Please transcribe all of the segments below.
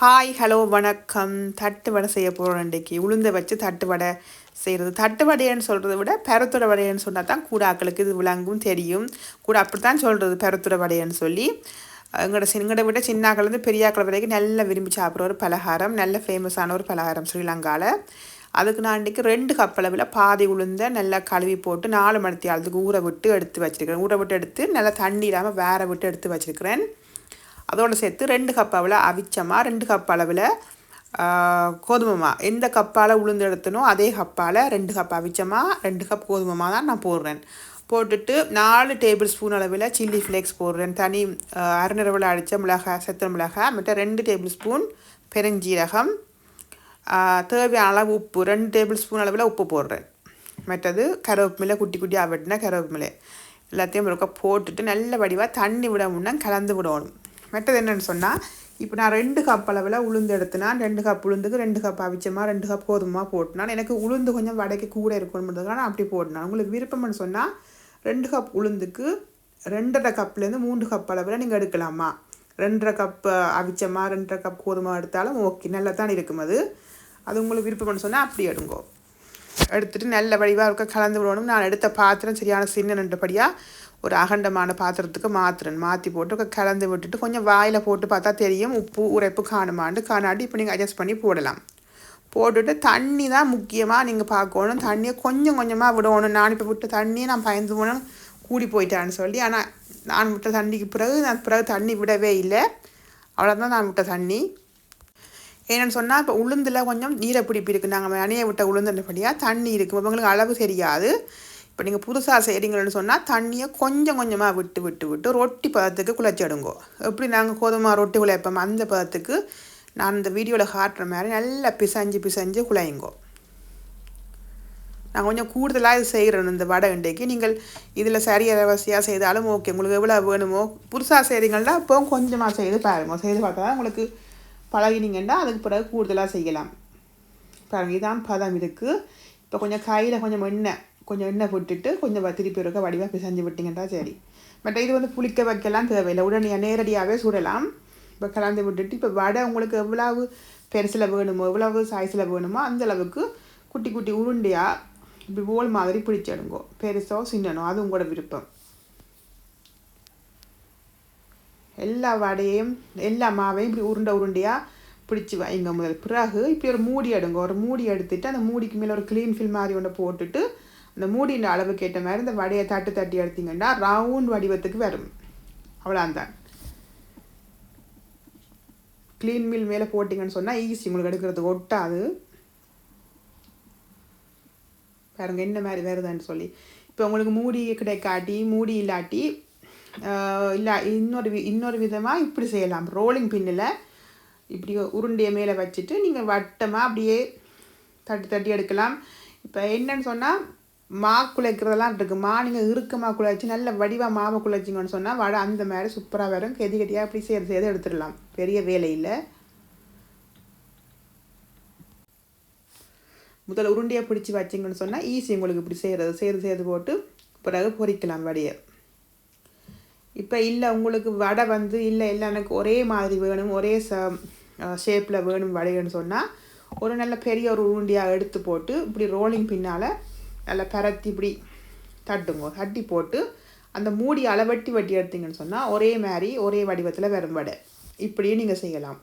Hi hello வணக்கம். தட்டு வடை செய்ய போகிறோம் இன்றைக்கி உளுந்தை வச்சு தட்டு வடை செய்கிறது தட்டு வடைன்னு சொல்கிறத விட பெரத்துட வடைன்னு சொன்னால் தான் கூட ஆக்களுக்கு இது விளங்கும் தெரியும். கூட அப்படி தான் சொல்கிறது பெரத்துட வடைன்னு சொல்லி. எங்களோட எங்களோட விட சின்னாக்கள்லேருந்து பெரியாக்கள் வரைக்கும் நல்லா விரும்பி சாப்பிட்ற ஒரு பலகாரம். நல்ல ஃபேமஸான ஒரு பலகாரம் ஸ்ரீலங்காவில் அதுக்கு நான் இன்றைக்கி ரெண்டு கப் அளவில் பாதி உளுந்த நல்லா கழுவி போட்டு நாலு மணித்தி அளவுக்கு ஊற விட்டு எடுத்து வச்சுருக்கிறேன். ஊற விட்டு எடுத்து நல்லா தண்ணி இல்லாமல் வேற விட்டு எடுத்து வச்சுருக்கிறேன். அதோடு சேர்த்து ரெண்டு கப் அளவில் அவிச்சமாக ரெண்டு கப் அளவில் கோதுமைமா. எந்த கப்பால் உளுந்து எடுத்தனோ அதே கப்பால் ரெண்டு கப் அவிச்சமா ரெண்டு கப் கோதுமைமா தான் நான் போடுறேன். போட்டுட்டு நாலு டேபிள் ஸ்பூன் அளவில் சில்லி ஃப்ளேக்ஸ் போடுறேன். தனி அரைநிறவில் அடித்த மிளகாய் செத்த மிளகாய் மற்ற ரெண்டு டேபிள் ஸ்பூன் பெருஞ்சீரகம் தேவையான அளவு உப்பு ரெண்டு டேபிள் ஸ்பூன் அளவில் உப்பு போடுறேன். மற்றது கருவேப்பிலை குட்டி குட்டி வெட்டினா கருவேப்பிலை. எல்லாத்தையும் ஒருக்கா போட்டுட்டு நல்ல வடிவாக தண்ணி விட முன்னே கலந்து விடணும். மற்றது என்னென்னு சொன்னால் இப்போ நான் ரெண்டு கப் அளவில் உளுந்து எடுத்தேன்னா ரெண்டு கப் உளுந்துக்கு ரெண்டு கப் அவிச்சமாக ரெண்டு கப் கோதுமா போட்டுனா எனக்கு உளுந்து கொஞ்சம் வடைக்கு கூட இருக்கணுன்றதுக்காக நான் அப்படி போட்டினா உங்களுக்கு விருப்பம்னு சொன்னால் ரெண்டு கப் உளுந்துக்கு ரெண்டரை கப்லேருந்து மூன்று கப் அளவில் நீங்கள் எடுக்கலாமா? ரெண்டரை கப் அவிச்சமா ரெண்டரை கப் கோதுமா எடுத்தாலும் ஓகே நல்லா தான் இருக்கும் அது. அது உங்களுக்கு விருப்பம்னு சொன்னால் அப்படி எடுங்கோ. எடுத்துகிட்டு நல்ல வடிவாக இருக்க கலந்து விடணும். நான் எடுத்த பாத்திரம் சரியான சின்ன நின்றபடியாக ஒரு அகண்டமான பாத்திரத்துக்கு மாத்திரன் மாற்றி போட்டு கலந்து விட்டுட்டு கொஞ்சம் வாயில் போட்டு பார்த்தா தெரியும். உப்பு உரைப்பு காணுமாண்டு காணாட்டி இப்போ நீங்கள் அட்ஜஸ்ட் பண்ணி போடலாம். போட்டுட்டு தண்ணி தான் முக்கியமாக நீங்கள் பார்க்கணும். தண்ணியை கொஞ்சம் கொஞ்சமாக விடணும். நான் இப்போ விட்ட தண்ணியை நான் பயந்து போனேன் கூடி போயிட்டான்னு சொல்லி ஆனால் நான் விட்ட தண்ணிக்கு பிறகு நான் பிறகு தண்ணி விடவே இல்லை. அவ்வளோதான் நான் விட்ட தண்ணி. என்னென்னு சொன்னால் இப்போ உளுந்தில் கொஞ்சம் நீரை பிடிப்பு இருக்குது நாங்கள் அணைய விட்ட உளுந்துன்றபடியாக தண்ணி இருக்குது உங்களுக்கு அளவு தெரியாது. இப்போ நீங்கள் புதுசாக செய்கிறீங்கன்னு சொன்னால் தண்ணியை கொஞ்சம் கொஞ்சமாக விட்டு விட்டு விட்டு ரொட்டி பதத்துக்கு குழைச்சிடுங்கோ. எப்படி நாங்கள் கோதுமை ரொட்டி குழைப்போம் அந்த பதத்துக்கு நான் இந்த வீடியோவில் காட்டுற மாதிரி நல்லா பிசைஞ்சு பிசைஞ்சு குழையுங்கோ. நான் கொஞ்சம் கூடுதலாக இது செய்கிறேன் இந்த வடை இன்றைக்கு. நீங்கள் இதில் சரியாக வசதியாக செய்தாலும் ஓகே. உங்களுக்கு எவ்வளோ வேணுமோ புதுசாக செய்கிறீங்கன்னா இப்போ கொஞ்சமாக செய்து பாருங்க. செய்து பார்த்தா தான் உங்களுக்கு பழகினீங்கன்னா அதுக்கு பிறகு கூடுதலாக செய்யலாம். பாருங்கள் இதான் பதம் இருக்குது இப்போ கொஞ்சம் கையில் கொஞ்சம் எண்ணெய் கொஞ்சம் எண்ணெய் விட்டுட்டு கொஞ்சம் திருப்பி இருக்க வடிவாக பிசைஞ்சு விட்டிங்கன்னா சரி. பட் இது வந்து புளிக்க வைக்கலாம் தேவையில்லை. உடனே நேரடியாகவே சுடலாம். இப்போ கலந்து விட்டுட்டு இப்போ வடை உங்களுக்கு எவ்வளவு பெருசில் வேணுமோ எவ்வளவு சாய்ஸில் வேணுமோ அந்த அளவுக்கு குட்டி குட்டி உருண்டையாக இப்படி போல் மாதிரி பிடிச்சிடுங்கோ பெருசோ சின்னனோ அது உங்களோட விருப்பம். எல்லா வடையும் எல்லா மாவையும் இப்படி உருண்டை உருண்டையாக பிடிச்சி வைங்க முதல். பிறகு இப்படி ஒரு மூடி எடுங்க. ஒரு மூடி எடுத்துட்டு அந்த மூடிக்கு மேலே ஒரு க்ளீன் ஃபில் மாதிரி ஒன்று போட்டுட்டு அந்த மூடியின் அளவுக்கு ஏற்ற மாதிரி இந்த வடையை தட்டு தட்டி எடுத்தீங்கன்னா ரவுண்ட் வடிவத்துக்கு வரும். அவ்வளோந்தான் க்ளீன் மில் மேலே போட்டிங்கன்னு சொன்னால் ஈஸி உங்களுக்கு எடுக்கிறதுக்கு ஒட்டாது. பாருங்க என்ன மாதிரி வருதுன்னு சொல்லி. இப்போ உங்களுக்கு மூடி கிடைக்காட்டி மூடி இல்லாட்டி இல்லை இன்னொரு வி இன்னொரு விதமாக இப்படி செய்யலாம். ரோலிங் பின்னில் இப்படி உருண்டையை மேலே வச்சுட்டு நீங்கள் வட்டமாக அப்படியே தட்டி தட்டி எடுக்கலாம். இப்போ என்னன்னு சொன்னால் மா குழைக்கிறதெல்லாம் இருக்குது மா நீங்கள் இறுக்கமாக குழைச்சி நல்ல வடிவாக மாவை குழைச்சிங்கன்னு சொன்னால் வடை அந்த மாதிரி சூப்பராக வரும். கெதி கெதியாக அப்படி சேர்த்து சேர்த்து எடுத்துடலாம். பெரிய வேலையில் முதல்ல உருண்டையை பிடிச்சி வச்சிங்கன்னு சொன்னால் ஈஸி உங்களுக்கு இப்படி செய்கிறது சேர்த்து சேர்த்து போட்டு பிறகு பொரிக்கலாம் வடையை. இப்போ இல்லை உங்களுக்கு வடை வந்து இல்லை இல்லை எனக்கு ஒரே மாதிரி வேணும் ஒரே ச ஷேப்பில் வேணும் வடைன்னு சொன்னால் ஒரு நல்ல பெரிய ஒரு உருண்டியாக எடுத்து போட்டு இப்படி ரோலிங் பின்னால் நல்லா பரத்தி இப்படி தட்டுங்க. தட்டி போட்டு அந்த மூடி அளவட்டி வட்டி எடுத்தீங்கன்னு சொன்னால் ஒரே மாதிரி ஒரே வடிவத்தில் வரும் வடை. இப்படியும் நீங்கள் செய்யலாம்.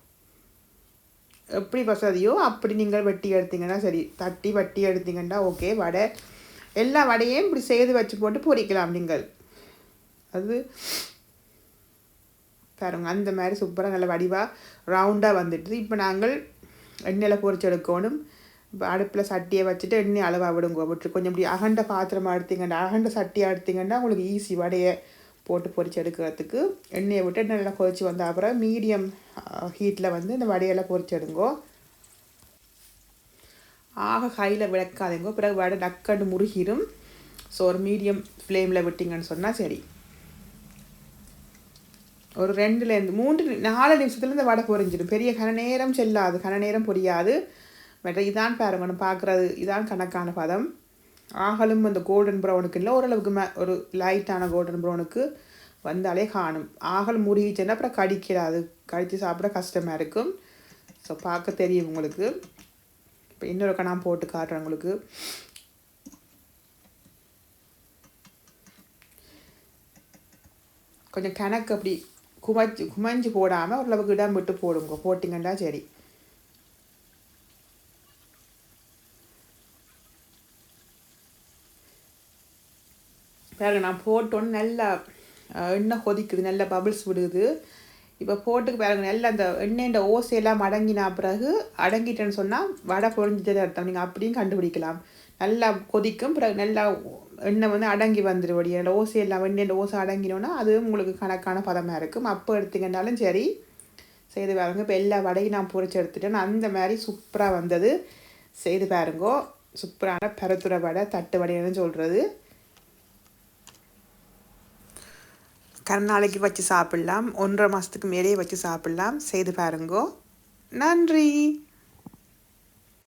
எப்படி வசதியோ அப்படி நீங்கள் வெட்டி எடுத்தீங்கன்னா சரி. தட்டி வட்டி எடுத்தீங்கன்னா ஓகே வடை. எல்லா வடையும் இப்படி செய்து வச்சு போட்டு பொரிக்கலாம் நீங்கள். அது பாருங்க அந்த மாதிரி சூப்பராக நல்ல வடிவாக ரவுண்டாக வந்துட்டு இப்போ நாங்கள் எண்ணெயில் பொறிச்செடுக்கணும் எடுக்கணும். இப்போ அடுப்பில் சட்டியை வச்சுட்டு எண்ணெய் அளவாக விடுங்க. விட்டு கொஞ்சம் இப்படி அகண்ட பாத்திரமாக எடுத்தீங்கன்னா அகண்ட சட்டியாக எடுத்தீங்கன்னா உங்களுக்கு ஈஸி வடையை போட்டு பொரிச்சு எடுக்கிறதுக்கு எண்ணெயை விட்டு நல்லா கொதிச்சு வந்த அப்புறம் மீடியம் ஹீட்டில் வந்து இந்த வடையெல்லாம் பொரிச்சு எடுங்கோ. ஆக கையில் விளக்காதீங்கோ. பிறகு வடை டக்கண்டு முருகிடும் ஸோ ஒரு மீடியம் ஃப்ளேமில் விட்டிங்கன்னு சொன்னால் சரி. ஒரு ரெண்டுலேருந்து மூன்று நாலு நிமிஷத்தில் இந்த வடை பொரிஞ்சிடும். பெரிய கன நேரம் செல்லாது. கன நேரம் பொரியாது. மற்ற இதான் பாருங்க பார்க்குறது இதான் கணக்கான பதம். ஆகலும் அந்த கோல்டன் ப்ரௌனுக்கு இல்லை ஓரளவுக்கு மே ஒரு லைட்டான கோல்டன் ப்ரௌனுக்கு வந்தாலே காணும். ஆகல் முருகிச்சுன்னா அப்புறம் கடிக்கிறாது. கடித்து சாப்பிட கஷ்டமாக இருக்கும். ஸோ பார்க்க தெரியும் உங்களுக்கு. இப்போ இன்னொரு கணம் போட்டு காட்டுறேன் உங்களுக்கு. கொஞ்சம் கணக்கு அப்படி குமச்சு குமஞ்சு போடாமல் ஓரளவுக்கு இடம் விட்டு போடுங்க. போட்டிங்கன்னா சரி. பாருங்க நான் போட்டோன்னு நல்லா எண்ணெய் கொதிக்குது நல்லா பபிள்ஸ் விடுது. இப்போ போட்டுக்கு பாருங்க நல்லா அந்த எண்ணெயின் ஓசையெல்லாம் அடங்கினா பிறகு அடங்கிட்டேன்னு சொன்னால் வடை பொறிஞ்சிட்டே அர்த்தம். நீங்கள் அப்படியும் கண்டுபிடிக்கலாம். நல்லா கொதிக்கும் பிறகு நல்லா எண்ணெய் வந்து அடங்கி வந்துடுபடி அந்த ஓசையெல்லாம் எண்ணெயின் ஓசை அடங்கினோன்னா அது உங்களுக்கு கணக்கான பதமாக இருக்கும். அப்போ எடுத்தீங்கன்னாலும் சரி செய்து பாருங்க. இப்போ எல்லா வடையும் நான் பொறிச்சு எடுத்துட்டேன். அந்த மாதிரி சூப்பராக வந்தது. செய்து பாருங்கோ. சூப்பரான பரத்துரை வடை தட்டு வடைன்னு சொல்கிறது கருநாளைக்கு வச்சு சாப்பிடலாம். ஒன்றரை மாதத்துக்கு மேலேயே வச்சு சாப்பிடலாம். செய்து பாருங்கோ. நன்றி.